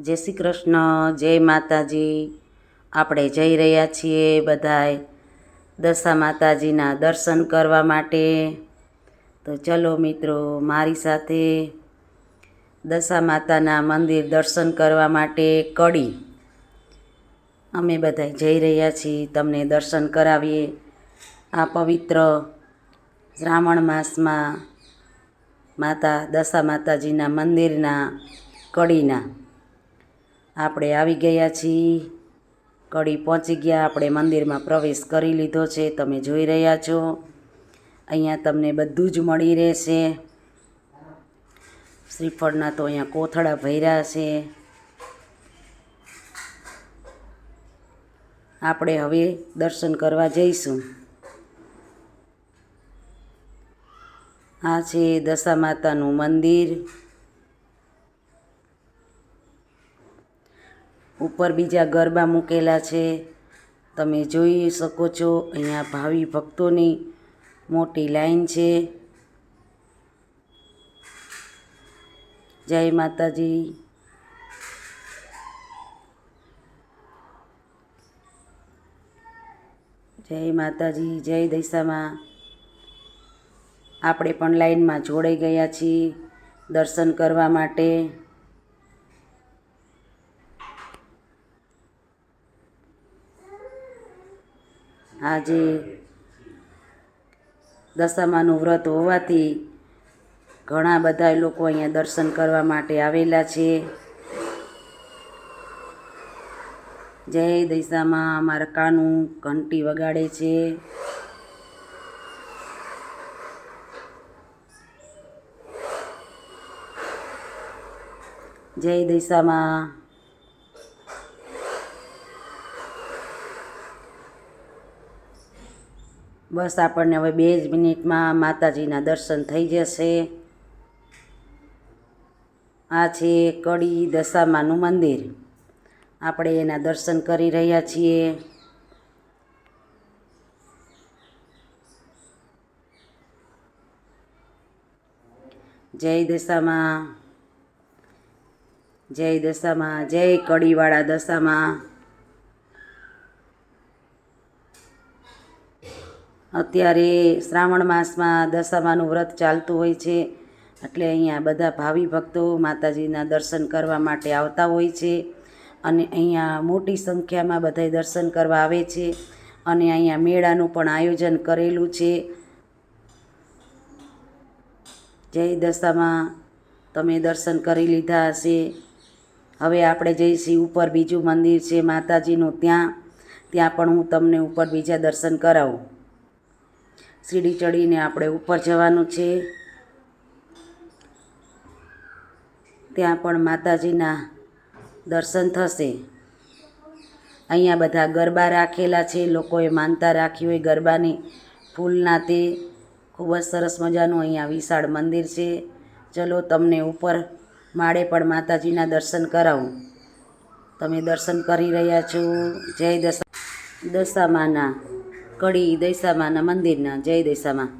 જય શ્રી કૃષ્ણ, જય માતાજી. આપણે જઈ રહ્યા છીએ બધાય દશા માતાજીના દર્શન કરવા માટે. તો ચલો મિત્રો, મારી સાથે દશા માતાના મંદિર દર્શન કરવા માટે કડી. અમે બધા જઈ રહ્યા છીએ, તમને દર્શન કરાવીએ. આ પવિત્ર શ્રાવણ માસમાં માતા દશા માતાજીના મંદિરના કડીના આપણે આવી ગયા છીએ. કડી પહોંચી ગયા, આપણે મંદિરમાં પ્રવેશ કરી લીધો છે. તમે જોઈ રહ્યા છો. અહીંયા તમને બધું જ મળી રહેશે. શ્રીફળના તો અહીંયા કોથળા ભર્યા છે. આપણે હવે દર્શન કરવા જઈશું. આ છે દશા માતાનું મંદિર. ઉપર બીજા ગરબા મૂકેલા છે. તમે જોઈ શકો છો, અહીંયા ભાવિ ભક્તોની મોટી લાઈન છે. જય માતાજી. જય માતાજી, જય દૈસામાં. આપણે પણ લાઈનમાં જોડાઈ ગયા છીએ દર્શન કરવા માટે. આજે દશામાનું વ્રત હોવાથી ઘણા બધા લોકો અહીંયા દર્શન કરવા માટે આવેલા છે. જય દિશામાં અમારા કાનું ઘંટી વગાડે છે. જય દૈસામાં બસ આપણને હવે બે જ મિનિટમાં માતાજીના દર્શન થઈ જશે. આ છે કડી દશામાનું મંદિર. આપણે એના દર્શન કરી રહ્યા છીએ. જય દશામાં. જય દશામાં, જય કડીવાળા દશામાં. અત્યારે શ્રાવણ માસમાં દશામાનું વ્રત ચાલતું હોય છે. એટલે અહીંયા બધા ભાવિ ભક્તો માતાજીના દર્શન કરવા માટે આવતા હોય છે. અને અહીંયા મોટી સંખ્યામાં બધા દર્શન કરવા આવે છે. અને અહીંયા મેળાનું પણ આયોજન કરેલું છે. જય દશામાં. તમે દર્શન કરી લીધા હશે. હવે આપણે જઈશું ઉપર બીજું મંદિર છે માતાજીનું ત્યાં. ત્યાં પણ હું તમને ઉપર બીજા દર્શન કરાવું. સીડી ચડીને આપણે ઉપર જવાનું છે. ત્યાં પણ માતાજીના દર્શન થશે. અહીંયા બધા ગરબા રાખેલા છે. લોકોએ માનતા રાખી હોય ગરબાની ફૂલના તે ખૂબ જ સરસ મજાનું અહીંયા વિશાળ મંદિર છે. ચલો તમને ઉપર માળે પણ માતાજીના દર્શન કરાવું. તમે દર્શન કરી રહ્યા છો. જય દશા દશામાના. કડી દૈસામાના મંદિરના જય દૈસામાં